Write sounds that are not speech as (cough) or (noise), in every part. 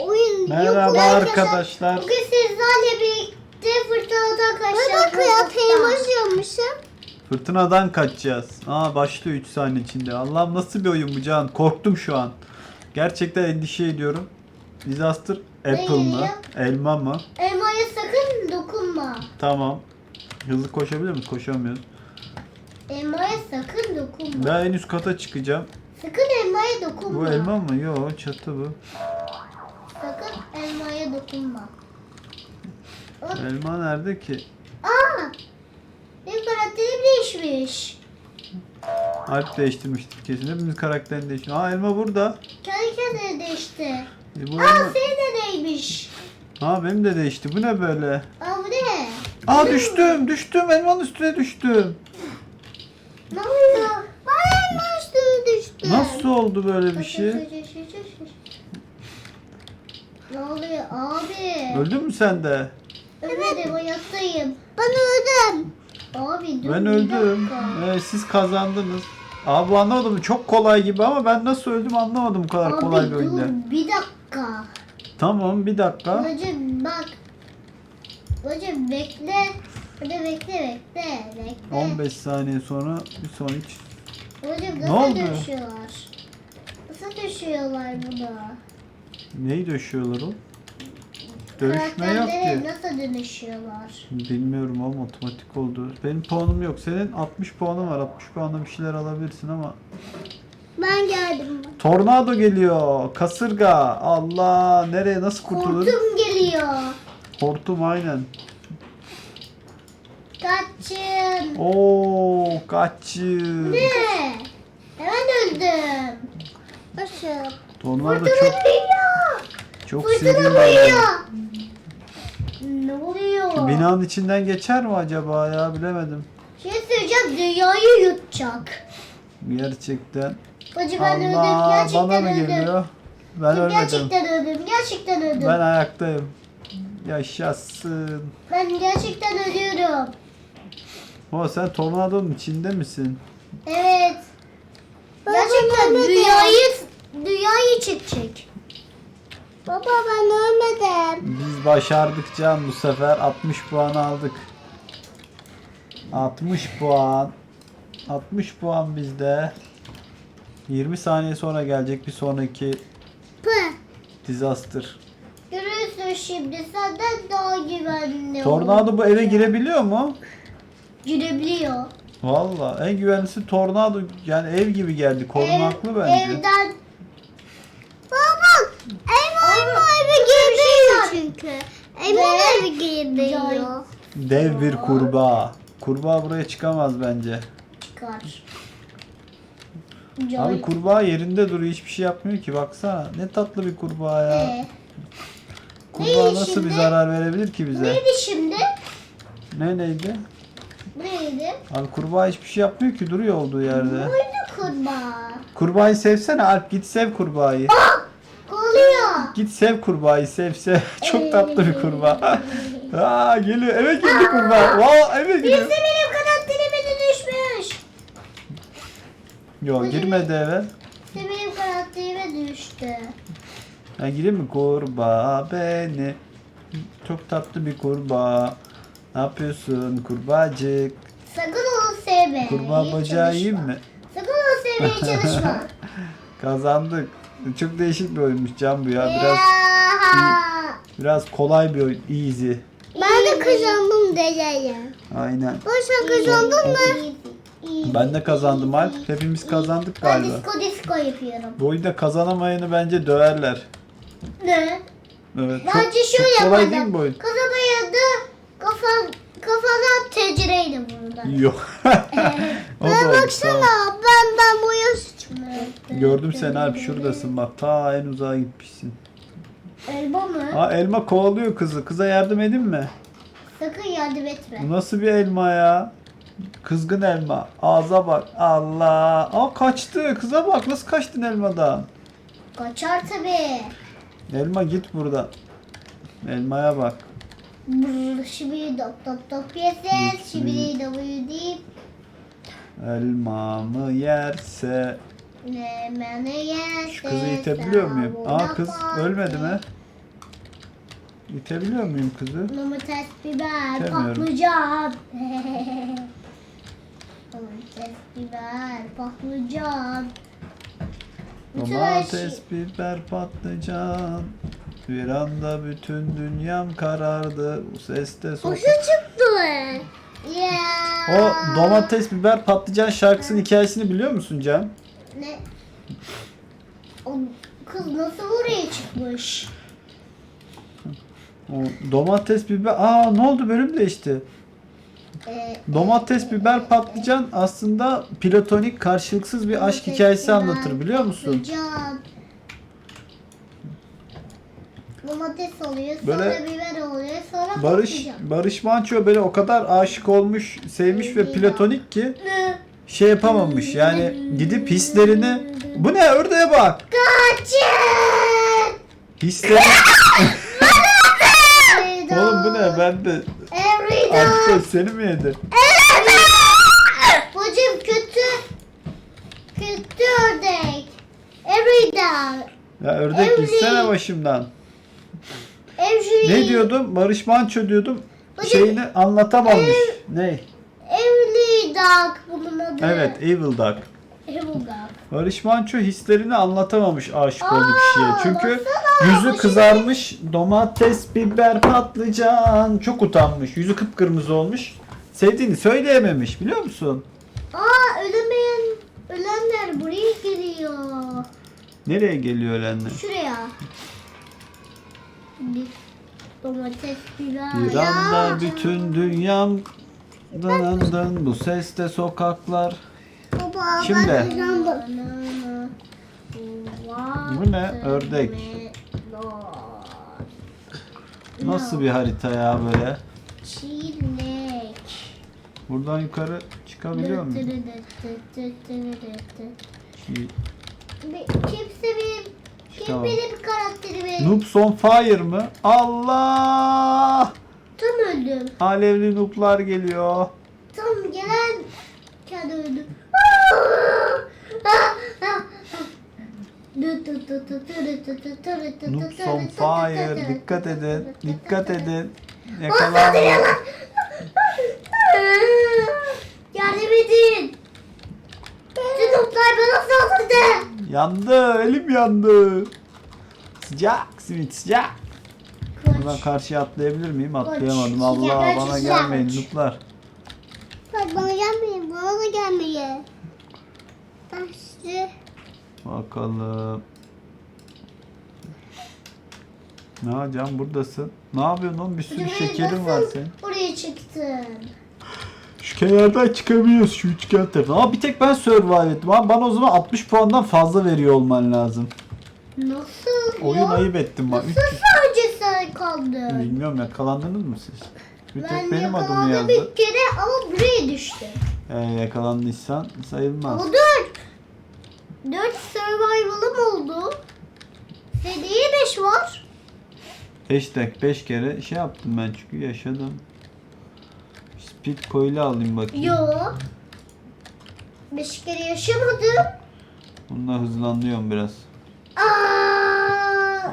oyun Merhaba yok. arkadaşlar. Bugün sizlerle birlikte fırtınadan kaçacağız. Ben kıyafetimi başlamışım. Fırtınadan kaçacağız. Aa başlıyor 3 saniye içinde. Allah'ım nasıl bir oyun bu Can? Korktum şu an. Gerçekten endişe ediyorum. Disaster apple mı? Elma mı? Elmaya sakın dokunma. Tamam. Hızlı koşabiliyor muyuz? Koşamıyoruz. Elmaya sakın dokunma. Ben en üst kata çıkacağım. Sakın elmaya dokunma. Bu elma mı? Yok çatı bu. Elmaya dokunma. Elma nerede ki? Aa! Benim karakterim değişmiş. Alp değiştirmiştir kesin. Hepimiz karakterini değiştirmiş. Aa elma burada. Kendi kendine değişti. E, bu Aa elma... senin de değmiş. Aa benim de değişti. Bu ne böyle? Aa bu ne? Aa düştüm. Düştüm. Elmanın üstüne düştüm. Ne oluyor? Bana elma üstüne düştü. Nasıl oldu böyle bir şey? Ne oluyor abi? Öldün mü sen de? Ölmedim hayattayım. Ben öldüm. Abi dur Ben bir öldüm. dakika. Evet, siz kazandınız. Abi bu anlamadım. Çok kolay gibi ama ben nasıl öldüm anlamadım bu kadar Abi kolay bir dur oyunda. bir dakika. Tamam bir dakika. Bacım bak. Bacım bekle. Hadi bekle bekle. Bekle. 15 saniye sonra bir sonuç. Bacım Ne nasıl oldu? düşüyorlar? Nasıl düşüyorlar bunu? Neyi döşüyorlar o? Dövüşme yok ki. nasıl dönüşüyorlar? Bilmiyorum ama otomatik oldu. Benim puanım yok. Senin 60 puanın var. 60 puanla bir şeyler alabilirsin ama. Ben geldim. Tornado geliyor. Kasırga. Allah. Nereye nasıl kurtulur? Hortum geliyor. Hortum aynen. Kaçın. Oo kaçın. Ne? Hemen öldüm. Nasıl? Tornado çok. Çok Fırtına geliyor. Ne oluyor? Binanın içinden geçer mi acaba ya bilemedim. Şey söyleyeceğim dünyayı yutacak. Gerçekten. Bacı ben öldüm. Allah Gerçekten bana mı öldüm. geliyor? Ben ölmedim. Gerçekten öldüm. Gerçekten öldüm. Ben ayaktayım. Yaşasın. Ben gerçekten ölüyorum. O sen tornadonun içinde misin? Evet. Gerçekten dünyayı dünyayı çekecek. Baba ben ölmedim. Biz başardık Can bu sefer 60 puan aldık. 60 puan. 60 puan bizde. 20 saniye sonra gelecek bir sonraki Pı. disaster. Görürsün şimdi senden daha güvenli Tornado bu eve girebiliyor mu? Girebiliyor. Valla en güvenlisi tornado yani ev gibi geldi korunaklı bence. Evden. Baba ev elma eve girmiyor çünkü. Elma eve girmiyor. Dev bir kurbağa. Kurbağa buraya çıkamaz bence. Çıkar. Abi kurbağa yerinde duruyor hiçbir şey yapmıyor ki baksana. Ne tatlı bir kurbağa ya. Ee, Kurbağa neydi nasıl şimdi? bir zarar verebilir ki bize? neydi şimdi? Ne neydi? Neydi? Abi kurbağa hiçbir şey yapmıyor ki duruyor olduğu yerde. Buydu kurbağa. Kurbağayı sevsene Alp git sev kurbağayı. Oluyor. Git sev kurbağayı sev sev. (laughs) Çok tatlı bir kurbağa. (laughs) Aa geliyor eve girdi kurbağa. Vaa eve Birisi giriyor. benim karakterime düşmüş. Yok girmedi eve. İşte benim karakterime düştü. Ben gireyim mi? Kurbağa beni. Çok tatlı bir kurbağa. Ne yapıyorsun kurbağacık? Sakın onu sevme. Kurbağa bacağı yiyeyim mi? Sakın onu sevmeye (laughs) çalışma. Kazandık. Çok değişik bir oyunmuş Can bu ya. Biraz biraz kolay bir oyun. Easy. Ben de kazandım diyeceğim. Aynen. Başka kazandın mı? Ben de kazandım Alp. Hepimiz kazandık Ben galiba. disco disco yapıyorum. Bu oyunda kazanamayanı bence döverler. Ne? Evet. Çok, Bence şöyle çok kolay değil mi bu oyun? Kazanaya da kafan, kafana tecrübeydi burada. Yok. (laughs) o da oldu, tamam. ben ben boya sıçmıyorum. Gördüm seni Alp şuradasın bak. Ta en uzağa gitmişsin. Elma mı? Aa elma kovalıyor kızı. Kıza yardım edin mi? Sakın yardım etme. Bu nasıl bir elma ya? Kızgın elma. Ağza bak. Allah. Aa kaçtı. Kıza bak nasıl kaçtın elmadan. Kaçar tabii. Elma git buradan. Elmaya bak. Brr, Şimdi dop dop dop yeses. Şimdi de deyip Elma mı yerse. Şu kızı itebiliyor muyum? Aa kız ölmedi mi? İtebiliyor muyum kızı? Domates, biber, Sevmiyorum. patlıcan. Domates, (laughs) biber, patlıcan. Her şey- Domates, biber, patlıcan. Bir anda bütün dünyam karardı. Bu seste sok. Boşa çıktı. Ya. O domates, biber, patlıcan şarkısının hikayesini biliyor musun Can? Ne? O kız nasıl oraya çıkmış? O domates, biber... Aa ne oldu bölüm değişti. Ee, Domates, biber, patlıcan aslında platonik karşılıksız bir aşk hikayesi anlatır biliyor musun? Patlıcan. Domates oluyor, sonra Böyle biber oluyor, sonra Barış patlıcan. Barış Manço böyle o kadar aşık olmuş, sevmiş ve platonik ki Ne? Şey yapamamış. Yani gidip hislerini Bu ne ördeğe bak. Kaçın! Hisleri Oğlum bu ne? Ben de Every Artık seni mi yedi? Hocam kötü. Kötü ördek. Every dog. Ya ördek Evli. gitsene başımdan. Every. Ne diyordum? Barış Manço diyordum. Hocam- Şeyini anlatamamış. Ne? Dog bunun adı. Evet, Evil Dog. Evil. Barış Manço hislerini anlatamamış aşık olduğu Aa, kişiye. Çünkü baksana, yüzü kızarmış, domates, biber, patlıcan. Çok utanmış. Yüzü kıpkırmızı olmuş. Sevdiğini söyleyememiş biliyor musun? Aa ölemeyen ölenler buraya geliyor. Nereye geliyor ölenler? Şuraya. Domates biber. Bir anda bütün dünyam dın dın bu seste sokaklar. Baba, Şimdi. ben Bu ne? Ördek. Nasıl bir harita ya böyle? Çilek. Buradan yukarı çıkabiliyor muyum? Kimse benim kim Tamam. benim karakterimi Noobs on fire mı? Allah! Tam öldüm. Alevli nooblar geliyor. Tam gelen kendi öldü. Noobs on fire. Dikkat edin. Dikkat edin. Yakalanmayın. Yardım edin. Sinoplar bana saldırdı. Yandı. Elim yandı. Sıcak. Simit sıcak. Buradan karşıya atlayabilir miyim? Atlayamadım. Allah bana gelmeyin nooblar. Bak bana gelmeyin, bana da gelmeyin. Size... Bakalım. Ne Can buradasın? Ne yapıyorsun oğlum? Bir sürü Hocam, şekerin var senin. Oraya çıktın. Şu kenardan çıkamıyoruz şu üçgen tarafına. Ama bir tek ben survive ettim. Ama bana o zaman 60 puandan fazla veriyor olman lazım. Nasıl Oyun ya? ayıp ettim bak. Nasıl 300. sadece sen kaldın? Bilmiyorum yakalandınız mı siz? Bir tek Ben benim adımı yakalandım yazdı. bir kere ama buraya düştüm. Ee, yakalandıysan sayılmaz. Ama dört. Dört survival'ım oldu. Dediği beş var. Hashtag 5 kere şey yaptım ben çünkü yaşadım. Speed coil'i alayım bakayım. Yo. Beş kere yaşamadım. Bununla hızlanıyorum biraz.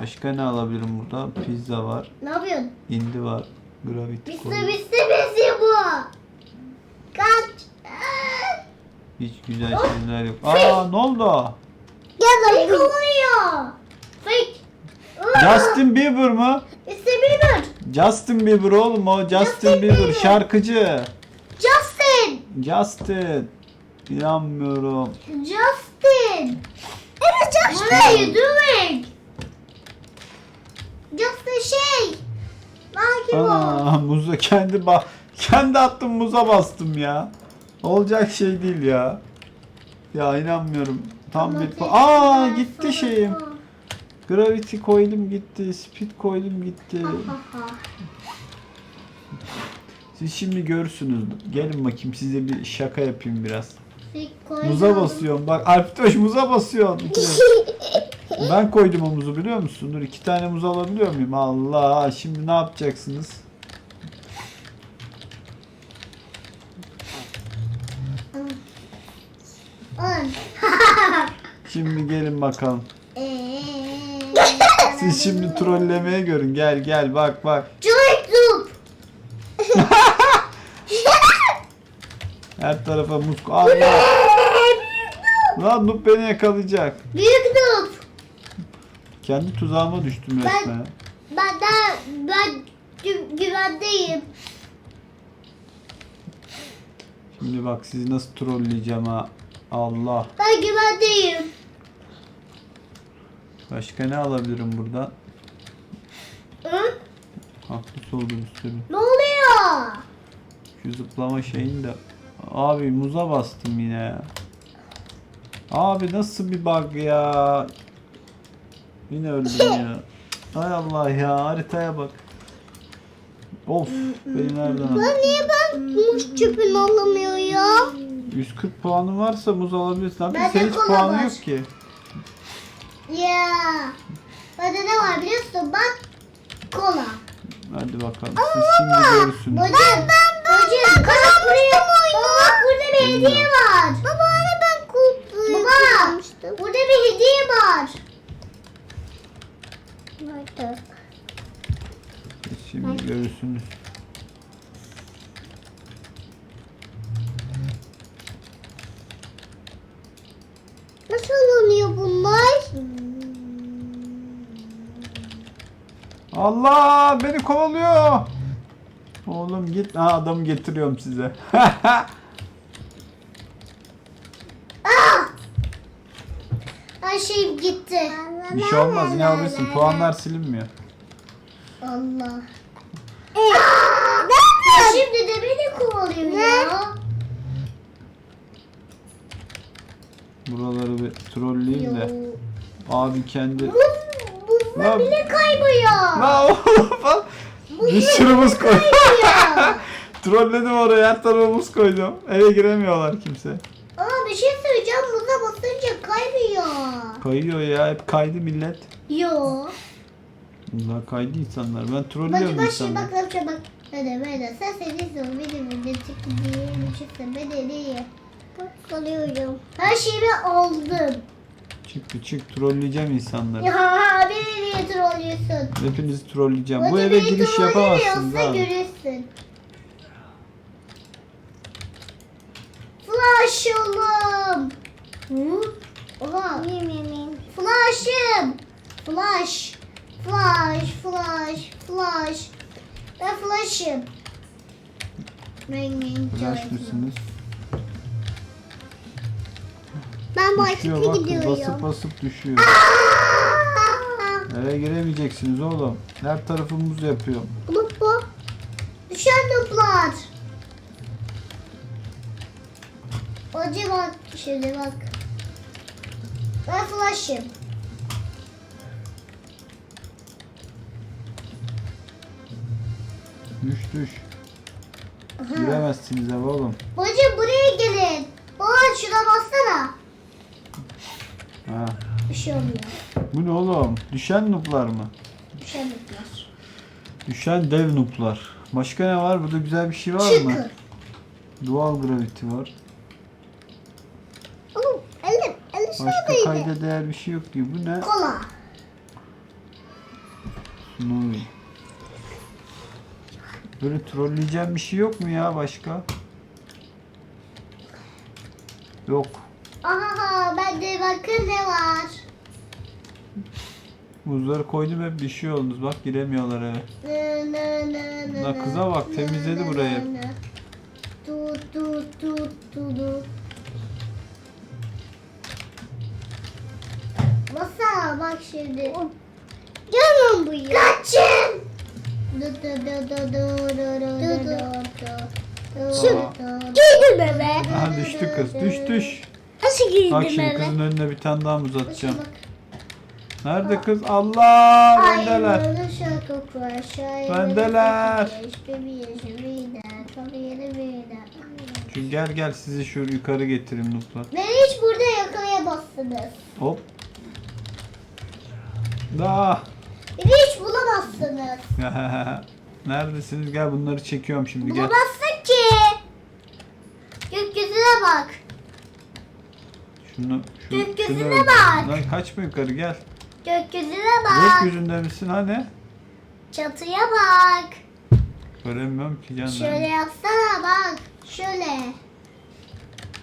Başka ne alabilirim burada? Pizza var. Ne yapıyorsun? Indi var. Gravity Biste coil. biste biste bu. Kaç. Hiç güzel şeyler yok. Aa ne oldu? Gel lan. Fake oluyor. Fake. Justin Bieber mı? İstemiyorum. Justin Bieber oğlum o Justin, Justin Bieber Bieber. şarkıcı. Justin. Justin. İnanmıyorum. Justin. Evet Justin. What are you doing? Justin şey. Belki bu. Ana muza kendi ba kendi attım muza bastım ya. Olacak şey değil ya. Ya inanmıyorum. Tam bir pa- Aa gitti şeyim. Gravity coil'im gitti. Speed coil'im gitti. Siz şimdi görürsünüz. Gelin bakayım size bir şaka yapayım biraz. Muza basıyorum. Bak Alptoş muza basıyor. (laughs) Ben koydum o muzu biliyor musun? Dur iki tane muz alabiliyor muyum? Allah şimdi ne yapacaksınız? Şimdi gelin bakalım. Siz şimdi trollemeye görün. Gel gel bak bak. Zoop. Her tarafa muz. Allah. Lan Nup beni yakalayacak. Büyük Zoop. Kendi tuzağıma düştüm Ben- resmen. Ben de ben gü- güvendeyim. Şimdi bak sizi nasıl trolleyeceğim ha. Allah. Ben güvendeyim. Başka ne alabilirim buradan? Hı? Haklı olduğunu söyleyeyim. Ne oluyor? Şu zıplama şeyini de. Abi muza bastım yine ya. Abi nasıl bir bug ya. Yine öldüm ya. Hay Allah ya haritaya bak. Of beni nereden aldın? Ben niye ben muz çöpünü alamıyor ya? 140 puanın varsa muz alabilirsin. Abi Bende senin hiç kola puanın var. yok ki. Ya. Bende ne var biliyorsun bak. Kola. Hadi bakalım siz şimdi görürsünüz. Ben ben ben bak buraya, bak burada bir hediye var. Baba hani ben kutuyu Baba burada bir hediye var. Nerede? Siz görürsünüz. Nasıl alınıyor bunlar? Allah beni kovalıyor. Oğlum git. Ha adamı getiriyorum size. (laughs) Ah! Her şey gitti. Bir şey olmaz yine alırsın. Puanlar silinmiyor. Allah. Şimdi de beni kovalıyor ya. Buraları bir trolleyeyim de. Abi kendi... Bu, bu Lan- bile kaybıyor. La (laughs) oğlum. Bir sürü muz koy. Kaybıyor. (laughs) Trolledim oraya her tarafa muz koydum. Eve giremiyorlar kimse. Aa bir şey söyleyeceğim. Muza basınca kaybıyor. Kayıyor ya hep kaydı millet. Yo. Bunlar kaydı insanlar. Ben Bak trollüyorum bak şimdi insanları. bak bak bak. Hadi böyle sen seviyorsun benim de çıktı diye bir çıktı ben de diye. Bak alıyorum. Her şeyimi aldım. Çık çık trolleyeceğim insanları. Ya beni niye trollüyorsun? Hepinizi trolleyeceğim. Bu eve giriş yapamazsınız abi. görürsün. Flash oğlum. Hı? Oha. Flash'ım. Flash. Flash, flash, flash. Ben flash'ım. Flash mısınız? Ben Düşüyor bakın basıp basıp düşüyor. Eve giremeyeceksiniz oğlum. Her tarafı muz yapıyorum. Bu bu. Düşen toplar. Hacı bak şimdi bak. Ben flash'ım. Düş düş. Giremezsiniz eve oğlum. Hacı buraya gelin. Baba şuna bassana. Ha. Bir şey olmuyor. Bu ne oğlum? Düşen nuplar mı? Düşen toplar. Düşen dev nuplar. Başka ne var? Burada güzel bir şey var mı? Çıkın. Dual gravity var. Oğlum elim. Elim Başka kayda değer bir şey yok diyor. Bu ne? Kola. Snowy. Böyle trolleyeceğim bir şey yok mu ya başka? Yok. Aha bende bakın ne var. Buzları koydum hep düşüyorsunuz. Bak giremiyorlar eve. Nı nı nı nı La nı. kıza bak, temizledi burayı. nı. Tut tut tut tut. Masa bak şimdi. Canım bu ya. Kaçın. Girdim eve. Aha düştü kız. Düş düş. Nasıl girdim Bak şimdi eve? kızın önüne bir tane daha muz Bak atacağım. bak. Nerede kız? Allah! Bendeler. Bendeler. Şu gel gel sizi şu yukarı getireyim nuplar. Beni hiç burada yakalayamazsınız. Hop. Da. Beni hiç bulamazsınız. (laughs) Neredesiniz? Gel bunları çekiyorum şimdi gel. Bulamazsın ki. Gökyüzüne bak. Şunu şu Gökyüzüne şunu öldür. bak. Lan kaçma yukarı gel. Gökyüzüne bak. Gökyüzünde misin hani? Çatıya bak. Göremiyorum ki canım. Şöyle yapsana bak. Şöyle.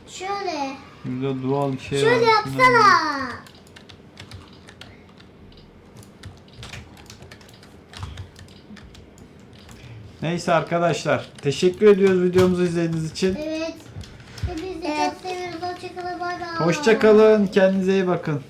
Şöyle. Burada doğal bir şey Şöyle var. yapsana. Neyse arkadaşlar. Teşekkür ediyoruz videomuzu izlediğiniz için. Evet. Hepinizi çok seviyoruz. Hoşçakalın. Bay bay. Hoşçakalın. Kendinize iyi bakın.